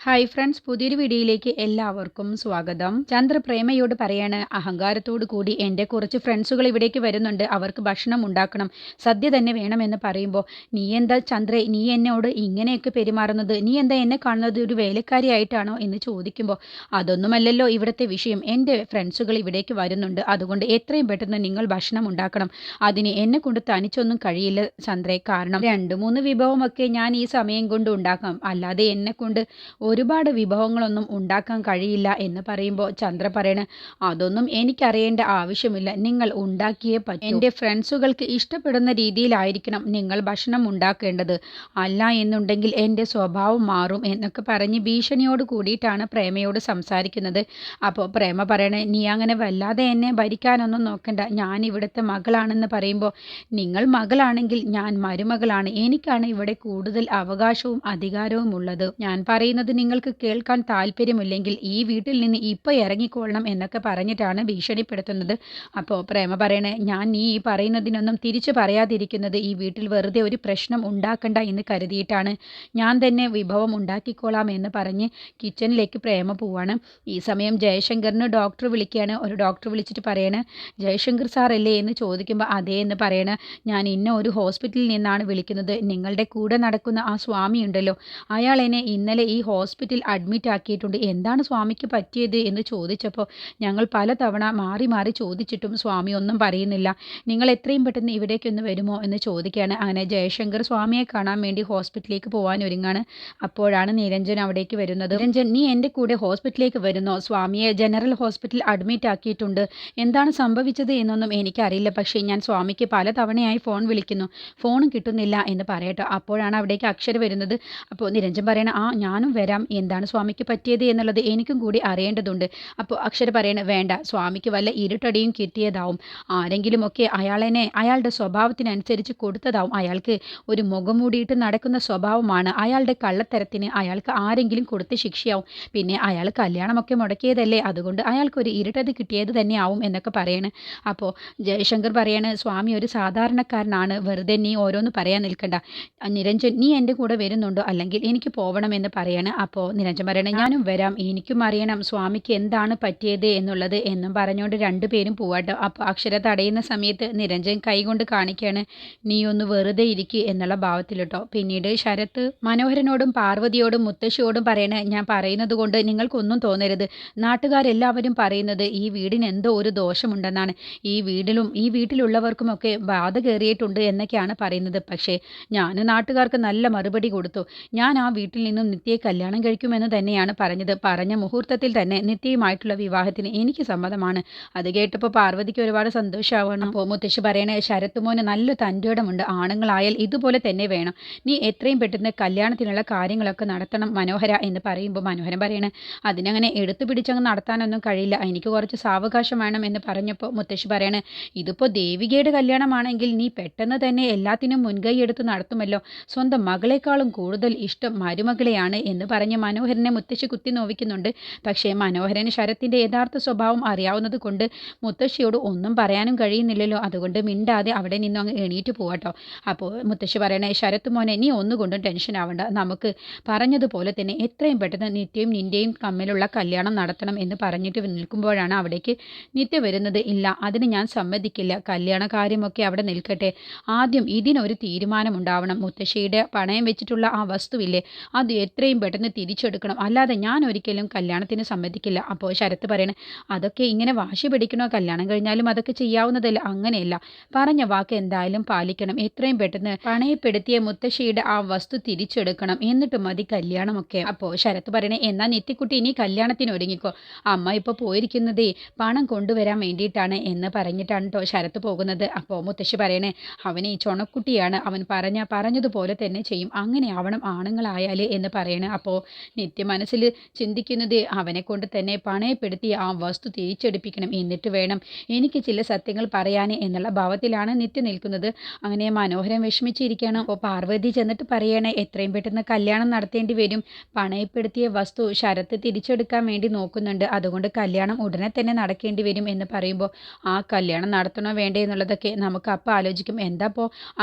Hi friends പുതിയൊരു വീഡിയോയിലേക്ക് എല്ലാവർക്കും സ്വാഗതം. ചന്ദ്രപ്രേമയോട് പറയാണ് അഹങ്കാരത്തോടു കൂടി എന്റെ കുറച്ച് ഫ്രണ്ട്സുകൾ ഇവിടേക്ക് വരുന്നുണ്ട്. അവർക്ക് ഭക്ഷണം ഉണ്ടാക്കണം. സദ്യ തന്നെ വേണമെന്ന് പറയുമ്പോൾ നീ എന്താ ചന്ദ്ര നീ എന്നോട് ഇങ്ങനെയൊക്കെ പെരുമാറുന്നത്? നീ എന്താ എന്നെ കാണുന്നത്? ഒരു വേലക്കാരിയായിട്ടാണോ എന്ന് ചോദിക്കുമ്പോൾ അതൊന്നുമല്ലല്ലോ ഇവിടുത്തെ വിഷയം. എന്റെ ഫ്രണ്ട്സുകൾ ഇവിടേക്ക് വരുന്നുണ്ട്. അതുകൊണ്ട് എത്രയും പെട്ടെന്ന് നിങ്ങൾ ഭക്ഷണം ഉണ്ടാക്കണം. അതിന് എന്നെ കൊണ്ട് തനിച്ചൊന്നും കഴിയില്ല ചന്ദ്രേ. കാരണം രണ്ട് മൂന്ന് വിഭവമൊക്കെ ഞാൻ ഈ സമയം കൊണ്ട് ഉണ്ടാക്കാം. അല്ലാതെ എന്നെ കൊണ്ട് ഒരുപാട് വിഭവങ്ങളൊന്നും ഉണ്ടാക്കാൻ കഴിയില്ല എന്ന് പറയുമ്പോൾ ചന്ദ്ര പറയണ അതൊന്നും എനിക്കറിയേണ്ട ആവശ്യമില്ല. നിങ്ങൾ ഉണ്ടാക്കിയേ പറ്റൂ. എന്റെ ഫ്രണ്ട്സുകൾക്ക് ഇഷ്ടപ്പെടുന്ന രീതിയിലായിരിക്കണം നിങ്ങൾ ഭക്ഷണം ഉണ്ടാക്കേണ്ടത്. അല്ല എന്നുണ്ടെങ്കിൽ എന്റെ സ്വഭാവം മാറും എന്നൊക്കെ പറഞ്ഞ് ഭീഷണിയോട് കൂടിയിട്ടാണ് പ്രേമയോട് സംസാരിക്കുന്നത്. അപ്പോൾ പ്രേമ പറയണേ നീ അങ്ങനെ വല്ലാതെ എന്നെ ഭരിക്കാനൊന്നും നോക്കണ്ട. ഞാൻ ഇവിടുത്തെ മകളാണെന്ന് പറയുമ്പോൾ നിങ്ങൾ മകളാണെങ്കിൽ ഞാൻ മരുമകളാണ്. എനിക്കാണ് ഇവിടെ കൂടുതൽ അവകാശവും അധികാരവും ഉള്ളത്. ഞാൻ പറയുന്നത് നിങ്ങൾക്ക് കേൾക്കാൻ താല്പര്യമില്ലെങ്കിൽ ഈ വീട്ടിൽ നിന്ന് ഇപ്പോൾ ഇറങ്ങിക്കൊള്ളണം എന്നൊക്കെ പറഞ്ഞിട്ടാണ് ഭീഷണിപ്പെടുത്തുന്നത്. അപ്പോൾ പ്രേമ പറയണേ ഞാൻ നീ ഈ പറയുന്നതിനൊന്നും തിരിച്ചു പറയാതിരിക്കുന്നത് ഈ വീട്ടിൽ വെറുതെ ഒരു പ്രശ്നം ഉണ്ടാക്കണ്ട എന്ന് കരുതിയിട്ടാണ്. ഞാൻ തന്നെ വിഭവം ഉണ്ടാക്കിക്കോളാം എന്ന് പറഞ്ഞ് കിച്ചണിലേക്ക് പ്രേമ പോവാണ്. ഈ സമയം ജയശങ്കറിന് ഡോക്ടർ വിളിക്കുകയാണ്. ഒരു ഡോക്ടർ വിളിച്ചിട്ട് പറയണേ ജയശങ്കർ സാർ അല്ലേ? എന്ന് ചോദിക്കുമ്പോൾ അതേ എന്ന് പറയണ ഞാൻ ഇന്ന ഒരു ഹോസ്പിറ്റലിൽ നിന്നാണ് വിളിക്കുന്നത്. നിങ്ങളുടെ കൂടെ നടക്കുന്ന ആ സ്വാമി ഉണ്ടല്ലോ അയാൾ എന്നെ ഇന്നലെ ഈ ഹോസ്പിറ്റൽ അഡ്മിറ്റ് ആക്കിയിട്ടുണ്ട്. എന്താണ് സ്വാമിക്ക് പറ്റിയത് എന്ന് ചോദിച്ചപ്പോൾ ഞങ്ങൾ പലതവണ മാറി മാറി ചോദിച്ചിട്ടും സ്വാമി ഒന്നും പറയുന്നില്ല. നിങ്ങൾ എത്രയും പെട്ടെന്ന് ഇവിടേക്കൊന്ന് വരുമോ എന്ന് ചോദിക്കുകയാണ്. അങ്ങനെ ജയശങ്കർ സ്വാമിയെ കാണാൻ വേണ്ടി ഹോസ്പിറ്റലിലേക്ക് പോകാൻ ഒരുങ്ങാണ്. അപ്പോഴാണ് നിരഞ്ജൻ അവിടേക്ക് വരുന്നത്. നിരഞ്ജൻ നീ എന്റെ കൂടെ ഹോസ്പിറ്റലിലേക്ക് വരുന്നോ? സ്വാമിയെ ജനറൽ ഹോസ്പിറ്റലിൽ അഡ്മിറ്റ് ആക്കിയിട്ടുണ്ട്. എന്താണ് സംഭവിച്ചത് എന്നൊന്നും എനിക്കറിയില്ല. പക്ഷേ ഞാൻ സ്വാമിക്ക് പലതവണയായി ഫോൺ വിളിക്കുന്നു. ഫോണും കിട്ടുന്നില്ല എന്ന് പറയട്ടോ. അപ്പോഴാണ് അവിടേക്ക് അക്ഷര വരുന്നത്. അപ്പോൾ നിരഞ്ജൻ പറയണ ആ ഞാനും വരാം. എന്താണ് സ്വാമിക്ക് പറ്റിയത് എന്നുള്ളത് എനിക്കും കൂടി അറിയേണ്ടതുണ്ട്. അപ്പോൾ അക്ഷര പറയണ വേണ്ട സ്വാമിക്ക് വല്ല ഇരുട്ടടിയും കിട്ടിയതാവും. ആരെങ്കിലുമൊക്കെ അയാളെന്നെ അയാളുടെ സ്വഭാവത്തിനനുസരിച്ച് കൊടുത്തതാവും. അയാൾക്ക് ഒരു മുഖം മൂടിയിട്ട് നടക്കുന്ന സ്വഭാവമാണ്. അയാളുടെ കള്ളത്തരത്തിന് അയാൾക്ക് ആരെങ്കിലും കൊടുത്ത് ശിക്ഷയാവും. പിന്നെ അയാൾ കല്യാണമൊക്കെ മുടക്കിയതല്ലേ? അതുകൊണ്ട് അയാൾക്കൊരു ഇരുട്ടത് കിട്ടിയത് ആവും എന്നൊക്കെ പറയണ്. അപ്പോൾ ജയശങ്കർ പറയാണ് സ്വാമി ഒരു സാധാരണക്കാരനാണ്. വെറുതെ നീ ഓരോന്ന് പറയാൻ നിൽക്കണ്ട. നിരഞ്ജൻ നീ എന്റെ കൂടെ വരുന്നുണ്ടോ? അല്ലെങ്കിൽ എനിക്ക് പോകണമെന്ന് പറയാണ്. അപ്പോൾ നിരഞ്ജൻ പറയണേ ഞാനും വരാം. എനിക്കും അറിയണം സ്വാമിക്ക് എന്താണ് പറ്റിയത് എന്നുള്ളത് എന്നും പറഞ്ഞുകൊണ്ട് രണ്ടുപേരും പോവാട്ടോ അപ്പോൾ അക്ഷര തടയുന്ന സമയത്ത് നിരഞ്ജൻ കൈകൊണ്ട് കാണിക്കുകയാണ് നീ ഒന്ന് വെറുതെ ഇരിക്കുക എന്നുള്ള ഭാവത്തിലിട്ടോ പിന്നീട് ശരത്ത് മനോഹരനോടും പാർവതിയോടും മുത്തശ്ശിയോടും പറയണേ ഞാൻ പറയുന്നത് കൊണ്ട് നിങ്ങൾക്കൊന്നും തോന്നരുത്. നാട്ടുകാരെല്ലാവരും പറയുന്നത് ഈ വീടിന് എന്തോ ഒരു ദോഷമുണ്ടെന്നാണ്. ഈ വീടിലും ഈ വീട്ടിലുള്ളവർക്കുമൊക്കെ ബാധ കയറിയിട്ടുണ്ട് എന്നൊക്കെയാണ് പറയുന്നത്. പക്ഷേ ഞാൻ നാട്ടുകാർക്ക് നല്ല മറുപടി കൊടുത്തു. ഞാൻ ആ വീട്ടിൽ നിന്നും നിത്യയെ കല്യാണം കഴിക്കുമെന്ന് തന്നെയാണ് പറഞ്ഞത്. പറഞ്ഞ മുഹൂർത്തത്തിൽ തന്നെ നിത്യയുമായിട്ടുള്ള വിവാഹത്തിന് എനിക്ക് സമ്മതമാണ്. അത് കേട്ടപ്പോൾ പാർവതിക്ക് ഒരുപാട് സന്തോഷമാവണം അപ്പോൾ മുത്തശ്ശി പറയണേ ശരത്തുമോന് നല്ല തന്റെടമുണ്ട് ആണുങ്ങളായാൽ ഇതുപോലെ തന്നെ വേണം. നീ എത്രയും പെട്ടെന്ന് കല്യാണത്തിനുള്ള കാര്യങ്ങളൊക്കെ നടത്തണം മനോഹര എന്ന് പറയുമ്പോൾ മനോഹരൻ പറയണേ അതിനങ്ങനെ എടുത്തു പിടിച്ചങ്ങ് നടത്താനൊന്നും കഴിയില്ല. എനിക്ക് കുറച്ച് സാവകാശം വേണം എന്ന് പറഞ്ഞപ്പോൾ മുത്തശ്ശി പറയണേ ഇതിപ്പോൾ ദേവികയുടെ കല്യാണമാണെങ്കിൽ നീ പെട്ടെന്ന് തന്നെ എല്ലാത്തിനും മുൻകൈ എടുത്ത് നടത്തുമല്ലോ. സ്വന്തം മകളെക്കാളും കൂടുതൽ ഇഷ്ടം മരുമകളെയാണ് എന്ന് പറഞ്ഞ് മനോഹരനെ മുത്തശ്ശി കുത്തി നോവിക്കുന്നുണ്ട്. പക്ഷേ മനോഹരന് ശരത്തിന്റെ യഥാർത്ഥ സ്വഭാവം അറിയാവുന്നത് കൊണ്ട് മുത്തശ്ശിയോട് ഒന്നും പറയാനും കഴിയുന്നില്ലല്ലോ. അതുകൊണ്ട് മിണ്ടാതെ അവിടെ നിന്നും അങ്ങ് എണീറ്റ് പോവാട്ടോ അപ്പോൾ മുത്തശ്ശി പറയണേ ശരത്ത് മോനെ നീ ഒന്നുകൊണ്ടും ടെൻഷൻ ആവണ്ട. നമുക്ക് പറഞ്ഞതുപോലെ തന്നെ എത്രയും പെട്ടെന്ന് നിത്യയും നിന്റെയും തമ്മിലുള്ള കല്യാണം നടത്തണം എന്ന് പറഞ്ഞിട്ട് നിൽക്കുമ്പോഴാണ് അവിടേക്ക് നിത്യ വരുന്നത്. ഇല്ല അതിന് ഞാൻ സമ്മതിക്കില്ല. കല്യാണ കാര്യമൊക്കെ അവിടെ നിൽക്കട്ടെ. ആദ്യം ഇതിനൊരു തീരുമാനമുണ്ടാവണം. മുത്തശ്ശിയുടെ പണയം വെച്ചിട്ടുള്ള ആ വസ്തുവില്ലേ അത് എത്രയും പെട്ടെന്ന് തിരിച്ചെടുക്കണം. അല്ലാതെ ഞാൻ ഒരിക്കലും കല്യാണത്തിന് സമ്മതിക്കില്ല. അപ്പോൾ ശരത്ത് പറയണേ അതൊക്കെ ഇങ്ങനെ വാശി പിടിക്കണോ? കല്യാണം കഴിഞ്ഞാലും അതൊക്കെ ചെയ്യാവുന്നതല്ല? അങ്ങനെയല്ല. പറഞ്ഞ വാക്ക് എന്തായാലും പാലിക്കണം. എത്രയും പെട്ടെന്ന് പണയപ്പെടുത്തിയ മുത്തശ്ശിയുടെ ആ വസ്തു തിരിച്ചെടുക്കണം. എന്നിട്ട് മതി കല്യാണമൊക്കെ. അപ്പോൾ ശരത്ത് പറയണേ എന്നാ നെത്തിക്കുട്ടി ഇനി കല്യാണത്തിന് ഒരുങ്ങിക്കോ. അമ്മ ഇപ്പോൾ പോയിരിക്കുന്നതേ പണം കൊണ്ടുവരാൻ വേണ്ടിയിട്ടാണ് എന്ന് പറഞ്ഞിട്ടാണ് കേട്ടോ ശരത്ത് പോകുന്നത്. അപ്പോൾ മുത്തശ്ശി പറയണേ അവനെ ഈ ചുണക്കുട്ടിയാണ്. അവൻ പറഞ്ഞ പറഞ്ഞതുപോലെ തന്നെ ചെയ്യും. അങ്ങനെ ആവണം ആണുങ്ങളായാലേ എന്ന് പറയണേ. അപ്പോൾ നിത്യ മനസ്സിൽ ചിന്തിക്കുന്നത് അവനെ കൊണ്ട് തന്നെ പണയപ്പെടുത്തി ആ വസ്തു തിരിച്ചെടുപ്പിക്കണം എന്നിട്ട് വേണം എനിക്ക് ചില സത്യങ്ങൾ പറയാൻ എന്നുള്ള ഭാവത്തിലാണ് നിത്യ നിൽക്കുന്നത്. അങ്ങനെ മനോഹരം വിഷമിച്ചിരിക്കണം അപ്പോൾ പാർവതി ചെന്നിട്ട് പറയണേ എത്രയും പെട്ടെന്ന് കല്യാണം നടത്തേണ്ടി വരും. പണയപ്പെടുത്തിയ വസ്തു ശരത്ത് തിരിച്ചെടുക്കാൻ വേണ്ടി നോക്കുന്നുണ്ട്. അതുകൊണ്ട് കല്യാണം ഉടനെ തന്നെ നടക്കേണ്ടി വരും എന്ന് പറയുമ്പോൾ ആ കല്യാണം നടത്തണോ വേണ്ടേ എന്നുള്ളതൊക്കെ നമുക്ക് അപ്പം ആലോചിക്കും. എന്താ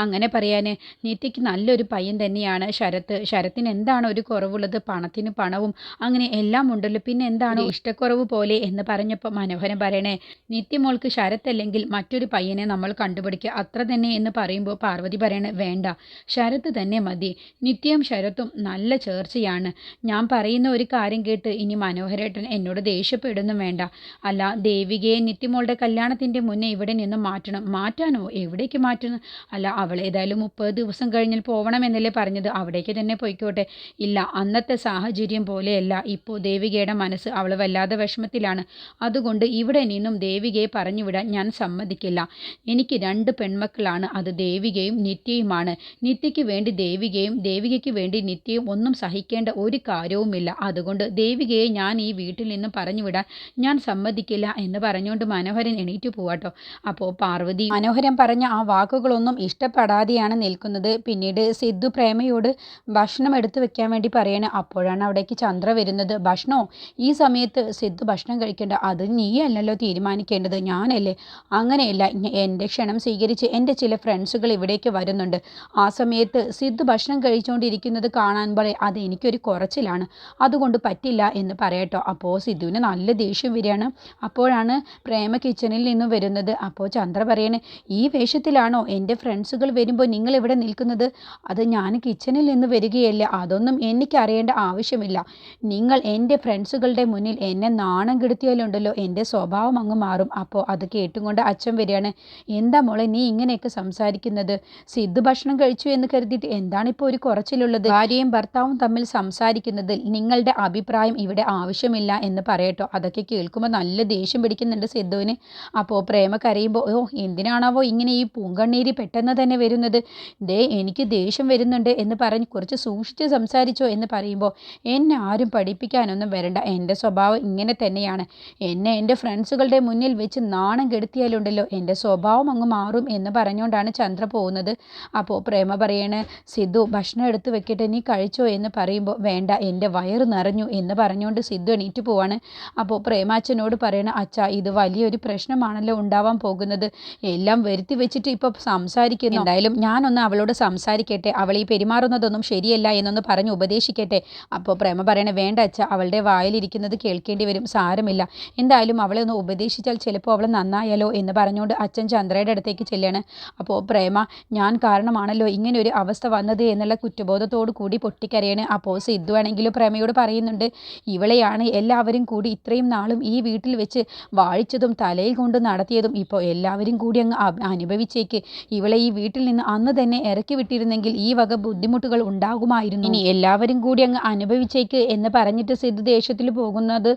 അങ്ങനെ പറയാൻ നിത്യയ്ക്ക് നല്ലൊരു പയ്യൻ തന്നെയാണ് ശരത്ത്. ശരത്തിന് എന്താണ് ഒരു കുറവുള്ളത്? പണത്തിന് പണവും അങ്ങനെ എല്ലാം ഉണ്ടല്ലോ. പിന്നെ എന്താണ് ഇഷ്ടക്കുറവ് പോലെ എന്ന് പറഞ്ഞപ്പോൾ മനോഹരൻ പറയണേ നിത്യമോൾക്ക് ശരത്തല്ലെങ്കിൽ മറ്റൊരു പയ്യനെ നമ്മൾ കണ്ടുപിടിക്കുക അത്ര തന്നെ എന്ന് പറയുമ്പോൾ പാർവതി പറയണേ വേണ്ട ശരത്ത് തന്നെ മതി. നിത്യവും ശരത്തും നല്ല ചേർച്ചയാണ്. ഞാൻ പറയുന്ന ഒരു കാര്യം കേട്ട് ഇനി മനോഹരേട്ടൻ എന്നോട് ദേഷ്യപ്പെടുന്നു വേണ്ട. അല്ല ദേവികയെ നിത്യമോളുടെ കല്യാണത്തിന്റെ മുന്നേ ഇവിടെ നിന്ന് മാറ്റണം. മാറ്റാനോ? എവിടേക്ക് മാറ്റുന്നു? അല്ല അവൾ ഏതായാലും മുപ്പത് ദിവസം കഴിഞ്ഞാൽ പോകണമെന്നല്ലേ പറഞ്ഞത്. അവിടേക്ക് തന്നെ പോയിക്കോട്ടെ. ഇല്ല അന്നത്തെ സാഹചര്യം പോലെയല്ല. ഇപ്പോൾ ദേവികയുടെ മനസ്സ് അവൾ വല്ലാതെ വിഷമത്തിലാണ്. അതുകൊണ്ട് ഇവിടെ നിന്നും ദേവികയെ പറഞ്ഞുവിടാൻ ഞാൻ സമ്മതിക്കില്ല. എനിക്ക് രണ്ട് പെൺമക്കളാണ്. അത് ദേവികയും നിത്യയുമാണ്. നിത്യയ്ക്ക് വേണ്ടി ദേവികയും ദേവികയ്ക്ക് വേണ്ടി നിത്യയും ഒന്നും സഹിക്കേണ്ട ഒരു കാര്യവുമില്ല. അതുകൊണ്ട് ദേവികയെ ഞാൻ ഈ വീട്ടിൽ നിന്നും പറഞ്ഞുവിടാൻ ഞാൻ സമ്മതിക്കില്ല എന്ന് പറഞ്ഞുകൊണ്ട് മനോഹരൻ എണീറ്റ് പോവാട്ടോ. അപ്പോൾ പാർവതി മനോഹരൻ പറഞ്ഞ ആ വാക്കുകളൊന്നും ഇഷ്ടപ്പെടാതെയാണ് നിൽക്കുന്നത്. പിന്നീട് സിദ്ധു പ്രേമയോട് ഭക്ഷണം എടുത്തു വെക്കാൻ വേണ്ടി പറയണ. അപ്പോഴാണ് അവിടേക്ക് ചന്ദ്ര വരുന്നത്. ഭക്ഷണോ ഈ സമയത്ത് സിദ്ധു ഭക്ഷണം കഴിക്കേണ്ട. അത് നീ അല്ലല്ലോ തീരുമാനിക്കേണ്ടത്. ഞാനല്ലേ? അങ്ങനെയല്ല. എന്റെ ക്ഷണം സ്വീകരിച്ച് എന്റെ ചില ഫ്രണ്ട്സുകൾ ഇവിടേക്ക് വരുന്നുണ്ട്. ആ സമയത്ത് സിദ്ധു ഭക്ഷണം കഴിച്ചുകൊണ്ടിരിക്കുന്നത് കാണാൻ പറയും അത് എനിക്കൊരു കുറച്ചിലാണ്. അതുകൊണ്ട് പറ്റില്ല എന്ന് പറയട്ടോ. അപ്പോൾ സിദ്ധുവിന് നല്ല ദേഷ്യം വരികയാണ്. അപ്പോഴാണ് പ്രേമ കിച്ചണിൽ നിന്ന് വരുന്നത്. അപ്പോൾ ചന്ദ്ര പറയണേ ഈ വേഷത്തിലാണോ എന്റെ ഫ്രണ്ട്സുകൾ വരുമ്പോൾ നിങ്ങൾ ഇവിടെ നിൽക്കുന്നത്? അത് ഞാൻ കിച്ചണിൽ നിന്ന് വരികയല്ല. അതൊന്നും എനിക്ക് അറിയേണ്ട ആവശ്യമില്ല. നിങ്ങൾ എന്റെ ഫ്രണ്ട്സുകളുടെ മുന്നിൽ എന്നെ നാണം കെടുത്തിയാലുണ്ടല്ലോ എന്റെ സ്വഭാവം അങ്ങ് മാറും. അപ്പോൾ അത് കേട്ടുകൊണ്ട് അച്ഛൻ വരികയാണ്. എന്താ മോളെ നീ ഇങ്ങനെയൊക്കെ സംസാരിക്കുന്നത്? സിദ്ധു ഭക്ഷണം കഴിച്ചു എന്ന് കരുതിയിട്ട് എന്താണിപ്പോൾ ഒരു കുറച്ചിലുള്ളത്? ഭാര്യയും ഭർത്താവും തമ്മിൽ സംസാരിക്കുന്നതിൽ നിങ്ങളുടെ അഭിപ്രായം ഇവിടെ ആവശ്യമില്ല എന്ന് പറയട്ടോ. അതൊക്കെ കേൾക്കുമ്പോൾ നല്ല ദേഷ്യം പിടിക്കുന്നുണ്ട് സിദ്ധുവിന്. അപ്പോൾ പ്രേമ കരയുമ്പോൾ ഓ എന്തിനാണാവോ ഇങ്ങനെ ഈ പൂങ്കണ്ണീര് പെട്ടെന്ന് തന്നെ വരുന്നത്? ദേ എനിക്ക് ദേഷ്യം വരുന്നുണ്ട് എന്ന് പറഞ്ഞ് കുറച്ച് സൂക്ഷിച്ച് സംസാരിച്ചോ എന്ന് പറയുമ്പോൾ എന്നെ ആരും പഠിപ്പിക്കാനൊന്നും വരണ്ട. എന്റെ സ്വഭാവം ഇങ്ങനെ തന്നെയാണ്. എന്നെ എന്റെ ഫ്രണ്ട്സുകളുടെ മുന്നിൽ വെച്ച് നാണം കെടുത്തിയാലുണ്ടല്ലോ. എന്റെ സ്വഭാവം അങ്ങ് മാറും എന്ന് പറഞ്ഞുകൊണ്ടാണ് ചന്ദ്ര പോകുന്നത്. അപ്പോൾ പ്രേമ പറയണേ സിദ്ധു ഭക്ഷണം എടുത്ത് വെക്കട്ടെ. നീ കഴിച്ചോ? എന്ന് പറയുമ്പോൾ വേണ്ട എന്റെ വയറ് നിറഞ്ഞു എന്ന് പറഞ്ഞുകൊണ്ട് സിദ്ധു എണീറ്റ് പോവാണ്. അപ്പോൾ പ്രേമാച്ചനോട് പറയണ അച്ഛ ഇത് വലിയൊരു പ്രശ്നമാണല്ലോ ഉണ്ടാവാൻ പോകുന്നത്. എല്ലാം വരുത്തി വെച്ചിട്ട് ഇപ്പോൾ സംസാരിക്കുന്നു. എന്തായാലും ഞാനൊന്ന് അവളോട് സംസാരിക്കട്ടെ. അവൾ ഈ പെരുമാറുന്നതൊന്നും ശരിയല്ല എന്നൊന്ന് പറഞ്ഞ് ഉപദേശിക്കട്ടെ. അപ്പോൾ പ്രേമ പറയണ വേണ്ട അച്ഛ അവളുടെ വായിലിരിക്കുന്നത് കേൾക്കേണ്ടി വരും സാരമില്ല. എന്തായാലും അവളെ ഒന്ന് ഉപദേശിച്ചാൽ ചിലപ്പോൾ അവൾ നന്നായാലോ എന്ന് പറഞ്ഞുകൊണ്ട് അച്ഛൻ ചന്ദ്രയുടെ അടുത്തേക്ക് ചെല്ലാണ്. അപ്പോൾ പ്രേമ ഞാൻ കാരണമാണല്ലോ ഇങ്ങനെ ഒരു അവസ്ഥ വന്നത് എന്നുള്ള കുറ്റബോധത്തോടു കൂടി പൊട്ടിക്കരയാണ്. അപ്പോൾ സിദ്ധു ആണെങ്കിലും പ്രേമയോട് പറയുന്നുണ്ട് ഇവളെയാണ് എല്ലാവരും കൂടി ഇത്രയും നാളും ഈ വീട്ടിൽ വെച്ച് വാഴിച്ചതും തലയിൽ കൊണ്ട് നടത്തിയതും. ഇപ്പോൾ എല്ലാവരും കൂടി അങ്ങ് അനുഭവിച്ചേക്ക്. ഇവളെ ഈ വീട്ടിൽ നിന്ന് അന്ന് തന്നെ ഇറക്കി വിട്ടിരുന്നെങ്കിൽ ഈ വക ബുദ്ധിമുട്ടുകൾ ഉണ്ടാകുമായിരുന്നു. ഇനി എല്ലാവരും കൂടി അങ്ങ് അനുഭവിച്ചേക്ക് എന്ന് പറഞ്ഞിട്ട് സിദ്ധു ദേഷ്യത്തിൽ പോകുന്നത്.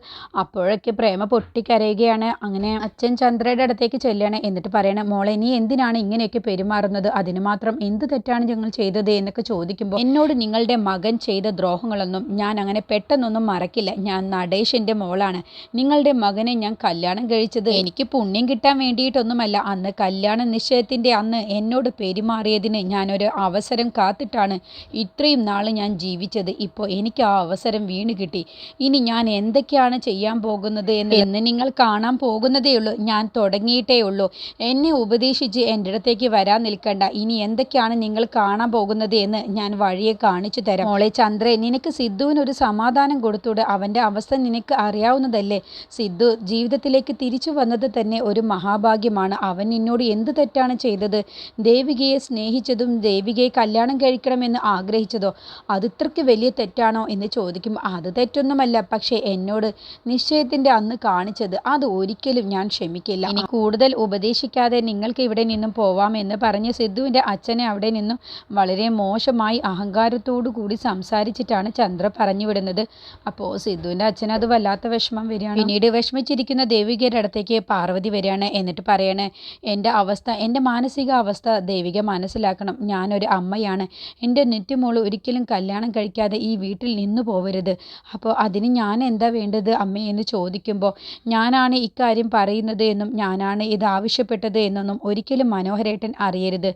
അപ്പോഴൊക്കെ പ്രേമ പൊട്ടിക്കരയുകയാണ്. അങ്ങനെ അച്ഛൻ ചന്ദ്രയുടെ അടുത്തേക്ക് ചെല്ലുകയാണ്. എന്നിട്ട് പറയണം മോളെ നീ എന്തിനാണ് ഇങ്ങനെയൊക്കെ പെരുമാറുന്നത്? അതിന് മാത്രം എന്ത് തെറ്റാണ് ഞങ്ങൾ ചെയ്തത്? എന്നൊക്കെ ചോദിക്കുമ്പോൾ എന്നോട് നിങ്ങളുടെ മകൻ ചെയ്ത ദ്രോഹങ്ങളൊന്നും ഞാൻ അങ്ങനെ പെട്ടെന്നൊന്നും മറക്കില്ല. ഞാൻ നടേശന്റെ മോളാണ്. നിങ്ങളുടെ മകനെ ഞാൻ കല്യാണം കഴിച്ചത് എനിക്ക് പുണ്യം കിട്ടാൻ വേണ്ടിയിട്ടൊന്നുമല്ല. അന്ന് കല്യാണ നിശ്ചയത്തിന്റെ അന്ന് എന്നോട് പെരുമാറിയതിന് ഞാനൊരു അവസരം കാത്തിട്ടാണ് ഇത്രയും നാൾ ഞാൻ ജീവിച്ചത്. ഇപ്പോൾ എനിക്ക് ആ അവസരം വീണ് കിട്ടി. ഇനി ഞാൻ എന്തൊക്കെയാണ് ചെയ്യാൻ പോകുന്നത് എന്ന് നിങ്ങൾ കാണാൻ പോകുന്നതേ ഉള്ളൂ. ഞാൻ തുടങ്ങിയിട്ടേ ഉള്ളൂ. എന്നെ ഉപദേശിച്ച് എന്റെ അടുത്തേക്ക് വരാൻ നിൽക്കണ്ട. ഇനി എന്തൊക്കെയാണ് നിങ്ങൾ കാണാൻ പോകുന്നത് എന്ന് ഞാൻ വഴിയെ കാണിച്ചു തരാം. മോളെ ചന്ദ്രൻ നിനക്ക് സിദ്ധുവിന് ഒരു സമാധാനം കൊടുത്തൂടെ? അവന്റെ അവസ്ഥ നിനക്ക് അറിയാവുന്നതല്ലേ? സിദ്ധു ജീവിതത്തിലേക്ക് തിരിച്ചു വന്നത് തന്നെ ഒരു മഹാഭാഗ്യമാണ്. അവൻ നിന്നോട് എന്ത് തെറ്റാണ് ചെയ്തത്? ദേവികയെ സ്നേഹിച്ചതും ദേവികയെ കല്യാണം കഴിക്കണമെന്ന് ആഗ്രഹിച്ചതോ? അതിത്രയ്ക്ക് വലിയ തെറ്റാണോ എന്ന് ചോദിക്കും. അത് തെറ്റൊന്നുമല്ല. പക്ഷേ എന്നോട് നിശ്ചയത്തിന്റെ അന്ന് കാണിച്ചത് അത് ഒരിക്കലും ഞാൻ ക്ഷമിക്കില്ല. ഇനി കൂടുതൽ ഉപദേശിക്കാതെ നിങ്ങൾക്ക് ഇവിടെ നിന്നും പോവാമെന്ന് പറഞ്ഞ് സിദ്ധുവിന്റെ അച്ഛനെ അവിടെ നിന്നും വളരെ മോശമായി അഹങ്കാരത്തോടു കൂടി സംസാരിച്ചിട്ടാണ് ചന്ദ്ര പറഞ്ഞു വിടുന്നത്. അപ്പോൾ സിദ്ധുവിന്റെ അച്ഛൻ അത് വല്ലാത്ത വിഷമം വരികയാണ്. പിന്നീട് വിഷമിച്ചിരിക്കുന്ന ദേവികയുടെ അടുത്തേക്ക് പാർവതി വരികയാണ്. എന്നിട്ട് പറയണേ എന്റെ അവസ്ഥ എന്റെ മാനസിക അവസ്ഥ ദേവിക മനസ്സിലാക്കണം. ഞാനൊരു അമ്മയാണ്. എന്റെ നെറ്റുമോൾ ഒരിക്കലും കല്യാണം കഴിക്കാതെ ഈ വീട്ടിൽ നിന്നു പോവരുത്. അപ്പോൾ അതിന് ഞാൻ എന്താ വേണ്ടത് അമ്മേ എന്ന് ചോദിക്കുമ്പോൾ ഞാനാണ് ഇക്കാര്യം പറയുന്നത് എന്നും ഞാനാണ് ഇത് ആവശ്യപ്പെട്ടത് എന്നൊന്നും ഒരിക്കലും മനോഹരേട്ടൻ അറിയരുത്.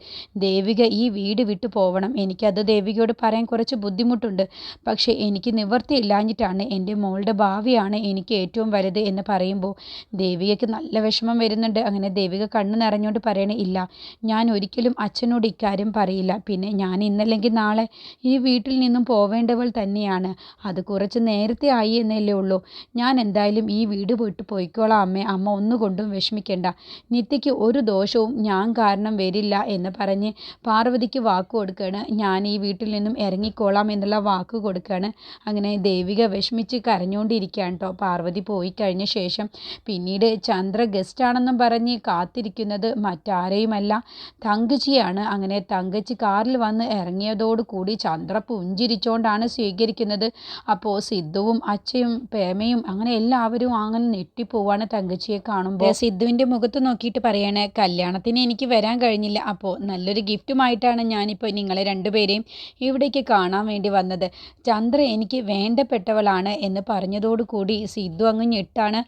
ദേവിക ഈ വീട് വിട്ടു പോവണം. എനിക്കത് ദേവികയോട് പറയാൻ കുറച്ച് ബുദ്ധിമുട്ടുണ്ട്. പക്ഷേ എനിക്ക് നിവർത്തിയില്ലാഞ്ഞിട്ടാണ് എന്റെ മോളുടെ ഭാവിയാണ് എനിക്ക് ഏറ്റവും വലുത് എന്ന് പറയുമ്പോൾ ദേവികയ്ക്ക് നല്ല വിഷമം വരുന്നുണ്ട്. അങ്ങനെ ദേവിക കണ്ണു നിറഞ്ഞുകൊണ്ട് പറയണേ ഇല്ല ഞാൻ ഒരിക്കലും അച്ഛനോട് ഇക്കാര്യം പറയില്ല. പിന്നെ ഞാൻ ഇന്നല്ലെങ്കിൽ നാളെ ഈ വീട്ടിൽ നിന്നും പോവേണ്ടവൾ തന്നെയാണ്. അത് കുറച്ച് നേരത്തെ ആയി എന്നല്ലേ ഉള്ളൂ. ഞാൻ എന്തായാലും ഈ വീട് വിട്ട് പോയിക്കോളാം അമ്മേ. അമ്മ ഒന്നുകൊണ്ടും വിഷമിക്കേണ്ട. നിത്യയ്ക്ക് ഒരു ദോഷവും ഞാൻ കാരണം വരില്ല എന്ന് പറഞ്ഞ് പാർവതിക്ക് വാക്ക് കൊടുക്കുകയാണ്. ഞാൻ ഈ വീട്ടിൽ നിന്നും ഇറങ്ങിക്കോളാം എന്നുള്ള വാക്ക് കൊടുക്കുകയാണ്. അങ്ങനെ ദേവിക വിഷമിച്ച് കരഞ്ഞുകൊണ്ടിരിക്കുകയാണ് കേട്ടോ. പാർവതി പോയി കഴിഞ്ഞ ശേഷം പിന്നീട് ചന്ദ്ര ഗസ്റ്റ് ആണെന്നും പറഞ്ഞ് കാത്തിരിക്കുന്നത് മറ്റാരെയുമല്ല. തങ്കച്ചിയാണ്. അങ്ങനെ തങ്കച്ചി കാറിൽ വന്ന് ഇറങ്ങിയതോടുകൂടി ചന്ദ്ര പുഞ്ചിരിച്ചോണ്ടാണ് സ്വീകരിക്കുന്നത് അപ്പോൾ സിദ്ധുവും അച്ഛയും പേമയും അങ്ങനെ എല്ലാവരും അങ്ങനെ ഞെട്ടിപ്പോവാണ് തങ്കച്ചിയെ കാണുമ്പോൾ സിദ്ധുവിന്റെ മുഖത്ത് നോക്കിയിട്ട് പറയാണ് കല്യാണത്തിന് എനിക്ക് വരാൻ കഴിഞ്ഞില്ല. അപ്പോൾ നല്ലൊരു ഗിഫ്റ്റുമായിട്ടാണ് ഞാനിപ്പോൾ നിങ്ങളെ രണ്ടുപേരെയും ഇവിടേക്ക് കാണാൻ വേണ്ടി വന്നത്. ചന്ദ്ര എനിക്ക് വേണ്ടപ്പെട്ടവളാണ് എന്ന് പറഞ്ഞതോടുകൂടി സിദ്ധു അങ്ങ് ഞെട്ടാണ്.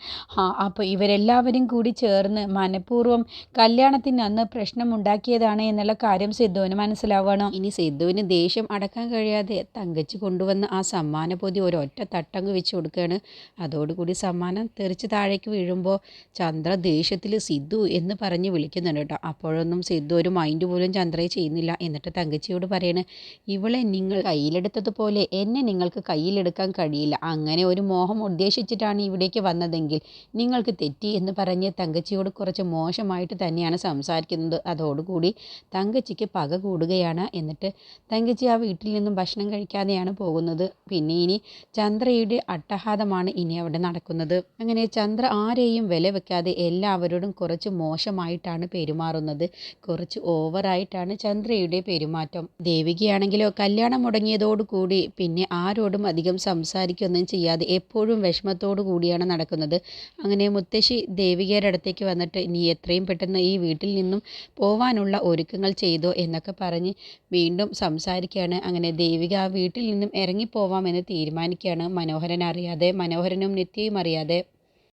അപ്പോൾ ഇവരെല്ലാവരും കൂടി ചേർന്ന് മനഃപൂർവം കല്യാണത്തിന് അന്ന് പ്രശ്നമുണ്ടാക്കിയതാണ് എന്നുള്ള കാര്യം സിദ്ധുവിന് മനസ്സിലാവണം ഇനി സിദ്ധുവിന് ദേഷ്യം അടക്കാൻ കഴിയാതെ തങ്കച്ചി കൊണ്ടുവന്ന ആ സമ്മാന പൊതി ഒരൊറ്റ തട്ടങ്ങ് വെച്ച് കൊടുക്കുകയാണ്. അതോടുകൂടി സമ്മാനം തെറിച്ച് താഴേക്ക് വീഴുമ്പോൾ ചന്ദ്ര ദേഷ്യത്തിൽ സിദ്ധു എന്ന് പറഞ്ഞ് വിളിക്കുന്നുണ്ട് കേട്ടോ. അപ്പോഴൊന്നും സിദ്ധു ഒരു മൈൻഡ് പോലും ചന്ദ്രയെ ചെയ്യുന്നില്ല. എന്നിട്ട് തങ്കച്ചിയോട് പറയണ് ഇവളെ നിങ്ങൾ കയ്യിലെടുത്തതുപോലെ എന്നെ നിങ്ങൾക്ക് കയ്യിലെടുക്കാൻ കഴിയില്ല. അങ്ങനെ ഒരു മോഹം ഉദ്ദേശിച്ചിട്ടാണ് ഇവിടേക്ക് വന്നതെങ്കിൽ നിങ്ങൾക്ക് തെറ്റി എന്ന് പറഞ്ഞ് തങ്കച്ചിയോട് കുറച്ച് മോശമായിട്ട് തന്നെയാണ് സംസാരിക്കുന്നത്. അതോടുകൂടി തങ്കച്ചിക്ക് പക കൂടുകയാണ്. എന്നിട്ട് തങ്കച്ചി ആ വീട്ടിൽ നിന്നും ഭക്ഷണം കഴിക്കാതെയാണ് പോകുന്നത്. പിന്നെ ഇനി ചന്ദ്രയുടെ അട്ടഹാദമാണ് ഇനി അവിടെ നടക്കുന്നത്. അങ്ങനെ ചന്ദ്ര ആരെയും വില വെക്കാതെ എല്ലാവരോടും കുറച്ച് മോശമായിട്ടാണ് പെരുമാറുന്നത്. കുറച്ച് ഓവറായിട്ടാണ് ചന്ദ്രയുടെ പെരുമാറ്റം. ദേവികയാണെങ്കിലോ കല്യാണം മുടങ്ങിയതോടുകൂടി പിന്നെ ആരോടും അധികം സംസാരിക്കൊന്നും ചെയ്യാതെ എപ്പോഴും വിഷമത്തോടു കൂടിയാണ് നടക്കുന്നത്. അങ്ങനെ മുത്തശ്ശി ദേവികയുടെ അടുത്തേക്ക് വന്നിട്ട് നീ എത്രയും പെട്ടെന്ന് ഈ വീട്ടിൽ നിന്നും പോവാനുള്ള ഒരുക്കങ്ങൾ ചെയ്തോ എന്നൊക്കെ പറഞ്ഞ് വീണ്ടും സംസാരിക്കുകയാണ്. അങ്ങനെ ദേവിക ആ വീട്ടിൽ നിന്നും ഇറങ്ങിപ്പോവാമെന്ന് തീരുമാനിക്കുകയാണ് മനോഹരൻ. അറിയാതെ മനോഹരനും നിത്യയും അറിയാതെ